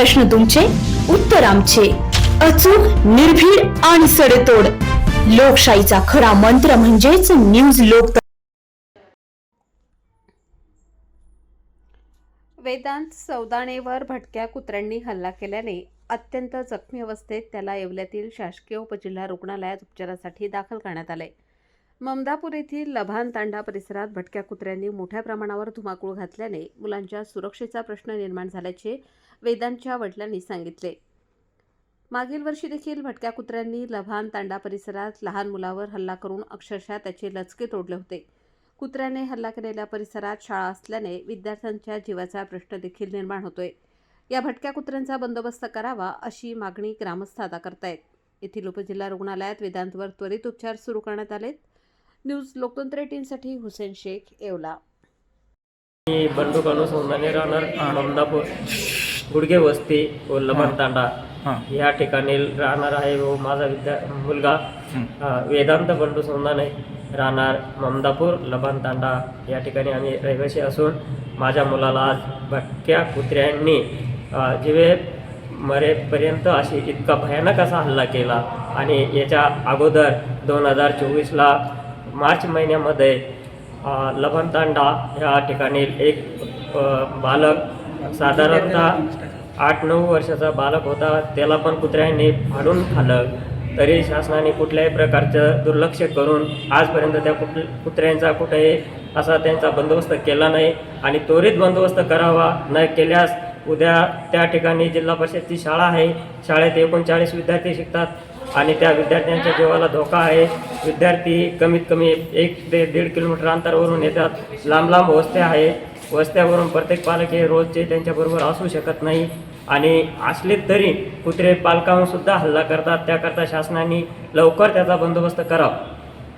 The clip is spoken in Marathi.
प्रश्न तुमचे उत्तर आमचे. अचूक निर्भीड आणि सडेतोड. लोकशाहीचा खरा मंत्र म्हणजेच न्यूज लोक वेदांत सौदाणेवर भटक्या कुत्र्यांनी हल्ला केल्याने अत्यंत जखमी अवस्थेत त्याला येवल्यातील शासकीय उपजिल्हा रुग्णालयात उपचारासाठी दाखल करण्यात आले. ममदापूर येथील लभान तांडा परिसरात भटक्या कुत्र्यांनी मोठ्या प्रमाणावर धुमाकूळ घातल्याने मुलांच्या सुरक्षेचा प्रश्न निर्माण झाल्याचे वेदांच्या वडिलांनी सांगितले. मागील वर्षी देखील भटक्या कुत्र्यांनी लभान तांडा परिसरात लहान मुलावर हल्ला करून अक्षरशः त्याचे लचके तोडले होते. कुत्र्याने हल्ला केलेल्या परिसरात शाळा असल्याने विद्यार्थ्यांच्या जीवाचा प्रश्न देखील निर्माण होतोय. या भटक्या कुत्र्यांचा बंदोबस्त करावा अशी मागणी ग्रामस्थ आता करतायत. येथील उपजिल्हा रुग्णालयात वेदांतवर त्वरित उपचार सुरू करण्यात आलेत. न्यूज लोकतंत्र टीमसाठी हुसेन शेख येवला. मी बंडू कानू सौंदाने राहणार ममदापूर गुडगे वस्ती व लबान तांडा. या ठिकाणी राहणार आहे व माझा विद्या मुलगा वेदांत बंडू सौंदाने राहणार ममदापूर लबान तांडा या ठिकाणी आम्ही रहिवासी असून माझ्या मुलाला आज भटक्या कुत्र्यांनी जिवे मरेपर्यंत अशी इतका भयानक असा हल्ला केला. आणि याच्या अगोदर दोन हजार चोवीसला मार्च महिन्यामध्ये अ, लबनतांडा या ठिकाणी एक बालक साधारणतः आठ नऊ वर्षाचा बालक होता. त्याला पण कुत्र्यांनी फाडून खाल्लं. तरी शासनाने कुठल्याही प्रकारचं दुर्लक्ष करून आजपर्यंत त्या कुठ कुत्र्यांचा कुठेही असा त्यांचा बंदोबस्त केला नाही. आणि त्वरित बंदोबस्त करावा न केल्यास उद्या त्या ठिकाणी जिल्हा परिषदची शाळा आहे. शाळेत एकोणचाळीस विद्यार्थी शिकतात. आणि त्या विद्यार्थ्यांच्या जीवाला धोका आहे. विद्यार्थी कमीत कमी एक ते दीड किलोमीटर अंतरावरून येतात. लांब लांब वस्त्या आहे. वस्त्यावरून प्रत्येक पालक हे रोजचे त्यांच्याबरोबर असू शकत नाही. आणि असले तरी कुत्रे पालकांवरसुद्धा हल्ला करतात. त्याकरता शासनाने लवकर त्याचा बंदोबस्त करावा.